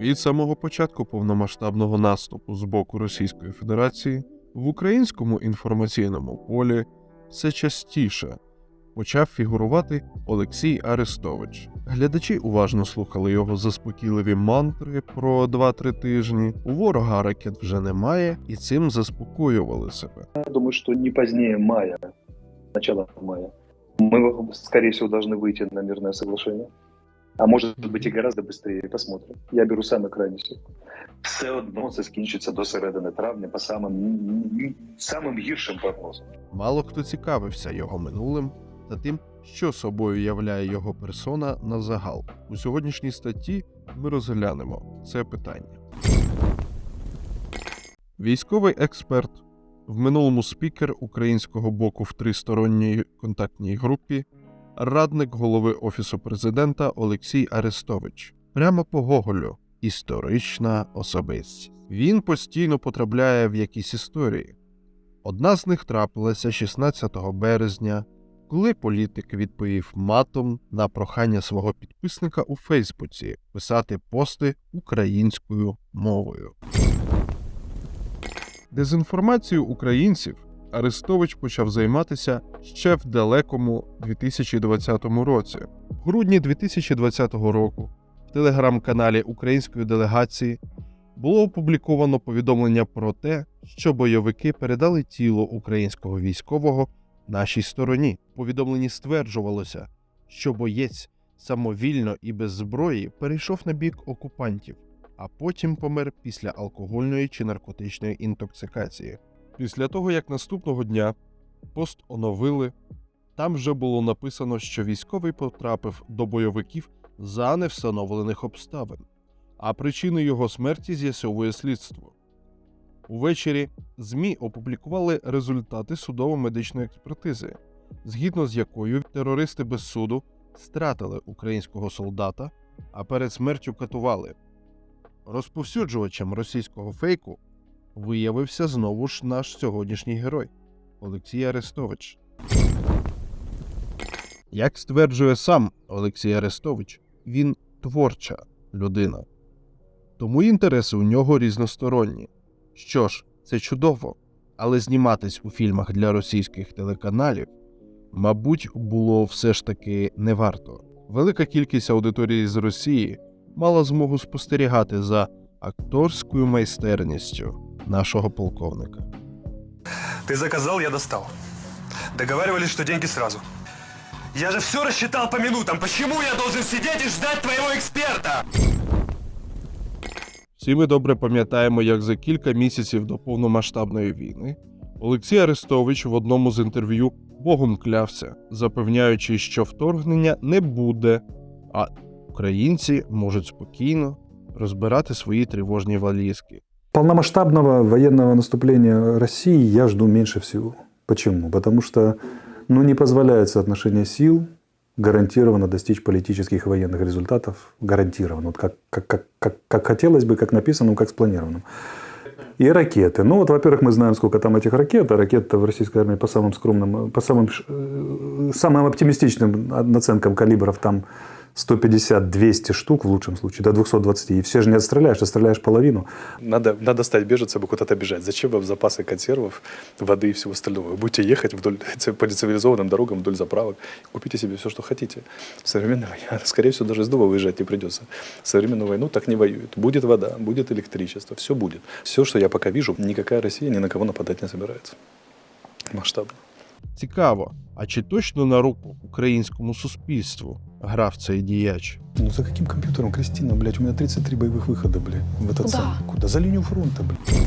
Від самого початку повномасштабного наступу з боку Російської Федерації в українському інформаційному полі все частіше почав фігурувати Олексій Арестович. Глядачі уважно слухали його заспокійливі мантри про 2-3 тижні. У ворога ракет вже немає, і цим заспокоювали себе. Я думаю, что не позднее мая, начала мая, мы, скорее всего, должны выйти на мирное соглашение. А может быть и гораздо быстрее, посмотрим. Я беру самый крайний срок. Все одно це скінчиться до середини травня по самим, самим гіршим прогнозам. Мало хто цікавився його минулим та тим, що собою являє його персона на загал. У сьогоднішній статті ми розглянемо це питання. Військовий експерт, в минулому спікер українського боку в тристоронній контактній групі, радник голови Офісу президента Олексій Арестович. Прямо по Гоголю історична особистість. Він постійно потрапляє в якісь історії. Одна з них трапилася 16 березня, коли політик відповів матом на прохання свого підписника у Фейсбуці писати пости українською мовою. Дезінформацією українців Арестович почав займатися ще в далекому 2020 році. В грудні 2020 року в телеграм-каналі української делегації було опубліковано повідомлення про те, що бойовики передали тіло українського військового нашій стороні. В повідомленні стверджувалося, що боєць самовільно і без зброї перейшов на бік окупантів, а потім помер після алкогольної чи наркотичної інтоксикації. Після того, як наступного дня пост оновили, там вже було написано, що військовий потрапив до бойовиків за невстановлених обставин, а причини його смерті з'ясовує слідство. Увечері ЗМІ опублікували результати судово-медичної експертизи, згідно з якою терористи без суду стратили українського солдата, а перед смертю катували. Розповсюджувачем російського фейку виявився знову ж наш сьогоднішній герой Олексій Арестович. Як стверджує сам Олексій Арестович, він творча людина, тому інтереси у нього різносторонні. Що ж, це чудово, але зніматись у фільмах для російських телеканалів, мабуть, було все ж таки не варто. Велика кількість аудиторії з Росії мала змогу спостерігати за акторською майстерністю нашого полковника. Ты заказал, я достал. Договаривались, что деньги сразу. Я же все рассчитал по минутам. Почему я должен сидеть и ждать твоего эксперта? Всі ми добре пам'ятаємо, як за кілька місяців до повномасштабної війни Олексій Арестович в одному з інтерв'ю Богом клявся, запевняючи, що вторгнення не буде, а українці можуть спокійно розбирати свої тривожні валізки. Полномасштабного военного наступления России я жду меньше всего. Почему? Потому что ну, не позволяет соотношение сил гарантированно достичь политических и военных результатов. Гарантированно. Вот как, как, как, как, как хотелось бы, как написано, как спланировано. И ракеты. Ну вот, во-первых, мы знаем, сколько там этих ракет. А ракет в российской армии по самым скромным, по самым, э, самым оптимистичным наценкам калибров там 150-200 штук в лучшем случае, до 220. И все же не отстреляешь, отстреляешь половину. Надо, надо стать беженцем и куда-то бежать. Зачем вам запасы консервов, воды и всего остального? Вы будете ехать вдоль по цивилизованным дорогам, вдоль заправок. Купите себе все, что хотите. В современной войне, скорее всего, даже из дома выезжать не придется. В современную войну так не воюют. Будет вода, будет электричество, все будет. Все, что я пока вижу, никакая Россия ни на кого нападать не собирается. Масштабно. Цікаво, а чи точно на руку українському суспільству грав цей діяч? Ну за каким компьютером, Кристина, блядь? У меня 33 боевых выхода, блядь, в этот Куда? самый- Куда? За линию фронта, блядь.